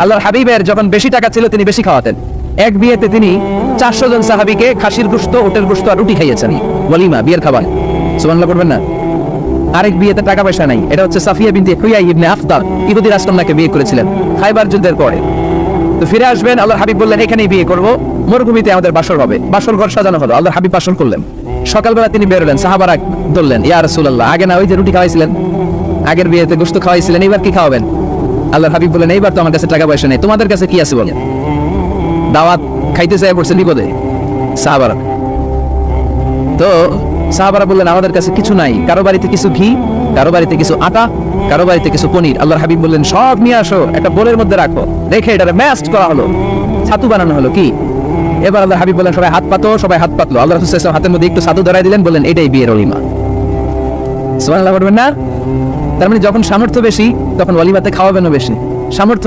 আল্লাহর হাবিবের যখন বেশি টাকা ছিল, তিনি বেশি খাওয়াতেন। এক বিয়েতে তিনি চারশো জন সাহাবিকে খাসির গুস্ত ওটের গুস্ত আর রুটি খাইয়েছেন। ওয়ালিমা, বিয়ের খাবার। সুবহানাল্লাহ, করবেন না। আরেক বিয়েতে টাকা পয়সা নাই। এটা হচ্ছে সাফিয়া বিনতে হুয়াই ইবনে আফতার। ইহুদি রাষ্ট্রনাকে বিয়ে করেছিলেন খাইবার যুদ্ধের পরে। তো ফিরে আসবেন আল্লাহ হাবিব বললেন, এখানেই বিয়ে করব। মরুভূমিতে আমাদের বাসর হবে। বাসর ঘর সাজানো হলো। আল্লাহ হাবিব বাসর করলেন। সকালবেলা তিনি বেরোলেন সাহাবারা ধরলেন, ইয়া রাসূলুল্লাহ, আগে না ওই যে রুটি খাওয়াইছিলেন? আগের বিয়েতে গোশত খাওয়াইছিলেন এবার কি খাওয়াবেন? আল্লাহর হাবিব বললেন এইবার তো আমার কাছে টাকা পয়সা নেই। তোমাদের কাছে কি আছে বলেন দাওয়াত খাইতে চাই পড়ছে বিপদে। সাহাবারা। তো সাহাবারা বললেন, আমাদের কাছে কিছু নাই। কারও বাড়িতে কিছু ঘি, কারও বাড়িতে কিছু আটা, কারও বাড়িতে কিছু পনির। আল্লাহর হাবিব বললেন, সব নিয়ে আসো, একটা বোলের মধ্যে রাখো। রেখে এটা ম্যাস্ট করা হলো। ছাতু বানানো হলো, কি? এবার আল্লাহ হাবিব বললেন, সবাই হাত পাতো, সবাই হাত পাতলো। আল্লাহ হাতের মধ্যে একটু ছাতু ধরাই দিলেন, বললেন, এটাই বিয়ের অলিমা। সুবহানাল্লাহ বলবেন না? তার মানে যখন সামর্থ্য বেশি তখন অলিভাতে খাওয়াবেনও বেশি। সামর্থ্য